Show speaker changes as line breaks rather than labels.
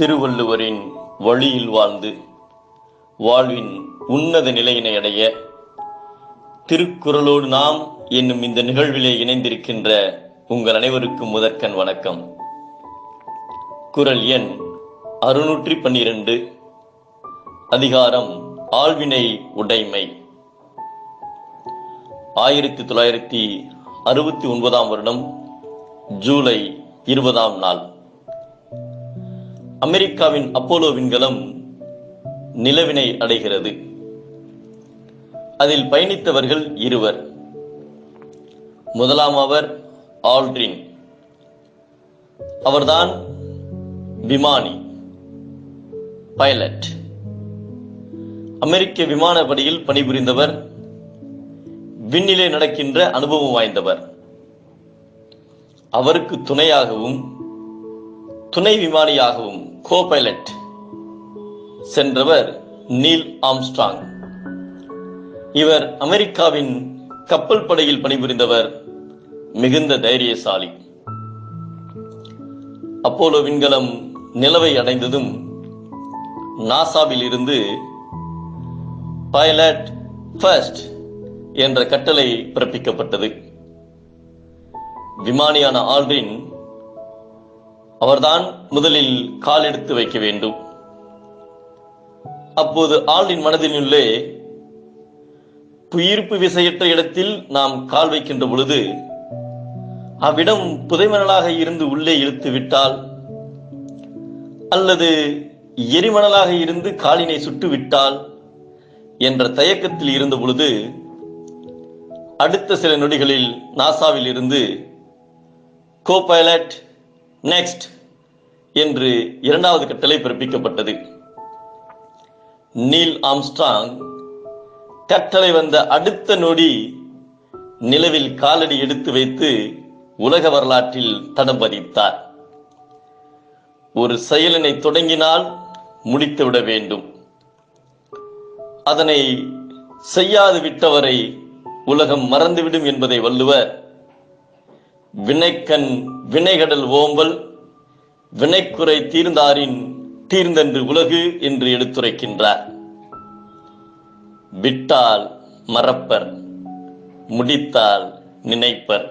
திருவள்ளுவரின் வழியில் வாழ்ந்து வாழ்வின் உன்னத நிலையினை அடைய திருக்குறளோடு நாம் என்னும் இந்த நிகழ்விலே இணைந்திருக்கின்ற உங்கள் அனைவருக்கும் முதற்கண் வணக்கம். குறள் எண் அறுநூற்றி பன்னிரண்டு அதிகாரம் ஆழ்வினை உடைமை. ஆயிரத்தி தொள்ளாயிரத்தி அறுபத்தி ஒன்பதாம் வருடம் ஜூலை இருபதாம் நாள். அமெரிக்காவின் அப்போலோ விண்கலம் நிலவினை அடைகிறது. அதில் பயணித்தவர்கள் இருவர். முதலாம் அவர் ஆல்ட்ரின். அவர்தான் விமானி பைலட். அமெரிக்க விமானப்படையில் பணிபுரிந்தவர் விண்ணிலே நடக்கின்ற அனுபவம் வாய்ந்தவர். அவருக்கு துணையாகவும் துணை விமானியாகவும் கோ பைலட் சென்றவர் நீல் ஆம்ஸ்ட்ராங். இவர் அமெரிக்காவின் கப்பல் படையில் பணிபுரிந்தவர் மிகுந்த தைரியசாலி. அப்போலோ விண்கலம் நிலவை அடைந்ததும் நாசாவில் இருந்து பைலட் ஃபர்ஸ்ட் என்ற கட்டளை பிறப்பிக்கப்பட்டது. விமானியான ஆல்ரின் அவர்தான் முதலில் கால் எடுத்து வைக்க வேண்டும். அப்போது ஆளின் மனதினுள்ளே புயிர்ப்பு விசையற்ற இடத்தில் நாம் கால் வைக்கின்ற பொழுது அவ்விடம் புதைமணலாக இருந்து உள்ளே இழுத்து விட்டால் அல்லது எரிமணலாக இருந்து காலினை சுட்டு விட்டால் என்ற தயக்கத்தில் இருந்த பொழுது அடுத்த சில நொடிகளில் நாசாவில் இருந்து கோ பைலட் நெக்ஸ்ட் என்று இரண்டாவது கட்டளை பிறப்பிக்கப்பட்டது. நீல் ஆம்ஸ்ட்ராங் கட்டளை வந்த அடுத்த நொடி நிலவில் காலடி எடுத்து வைத்து உலக வரலாற்றில் தடம் பதித்தார். ஒரு செயலினை தொடங்கினால் முடித்துவிட வேண்டும். அதனை செய்யாது விட்டவரை உலகம் மறந்துவிடும் என்பதை வள்ளுவர் வினைக்கண் வினைகடல் ஓம்பல் வினைக்குறை தீர்ந்தாரின் தீர்ந்தென்று உலகு என்று எடுத்துரைக்கின்றார். விட்டால் மறப்பர் முடித்தால் நினைப்பர்.